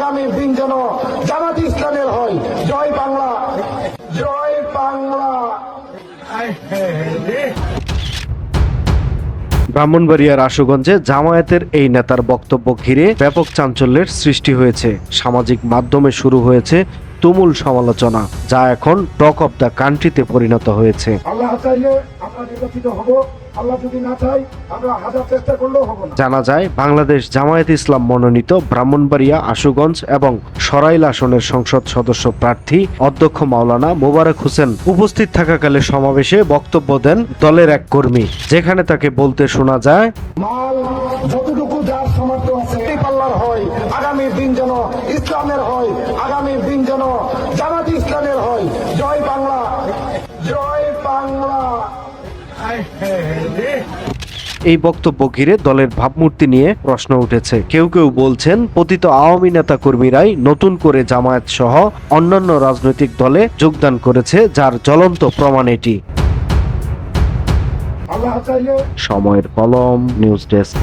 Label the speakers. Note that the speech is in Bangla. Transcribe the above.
Speaker 1: আগামী দিন যেন জামাত ইসলামের হয়। জয় বাংলা। জয় বাংলা।
Speaker 2: ব্রাহ্মণবাড়িয়ার আশুগঞ্জে জামায়াতের এই নেতার বক্তব্য ঘিরে ব্যাপক চাঞ্চল্যের সৃষ্টি হয়েছে। সামাজিক মাধ্যমে শুরু হয়েছে তুমুল সমালোচনা যা এখন টক অব দ্য কান্ট্রিতে পরিণত হয়েছে।
Speaker 1: আল্লাহ আমরা নির্বাচিত হব আল্লাহ যদি না চাই আমরা হাজার চেষ্টা করলেও হব না।
Speaker 2: জানা যায় বাংলাদেশ জামায়াত ইসলাম মনোনীত ব্রাহ্মণবাড়িয়া আশুগঞ্জ এবং সরাইল আসনের সংসদ সদস্য প্রার্থী অধ্যক্ষ মাওলানা মোবারক হোসেন উপস্থিত থাকাকালে সমাবেশে বক্তব্য দেন দলের এক কর্মী যেখানে তাকে বলতে শোনা যায়
Speaker 1: মাল যতটুকু যার সামর্থ্য আছে পাল্লার হয় আগামী দিন যেন ইসলামের হয় আগামী দিন যেন
Speaker 2: এই বক্তব্য ঘিরে দলের ভাবমূর্তি নিয়ে প্রশ্ন উঠেছে। কেউ কেউ বলছেন পতিত আওয়ামী নেতা কর্মীরাই নতুন করে জামায়াত সহ অন্যান্য রাজনৈতিক দলে যোগদান করেছে যার জ্বলন্ত প্রমাণ এটি। সময়ের কলম নিউজ ডেস্ক।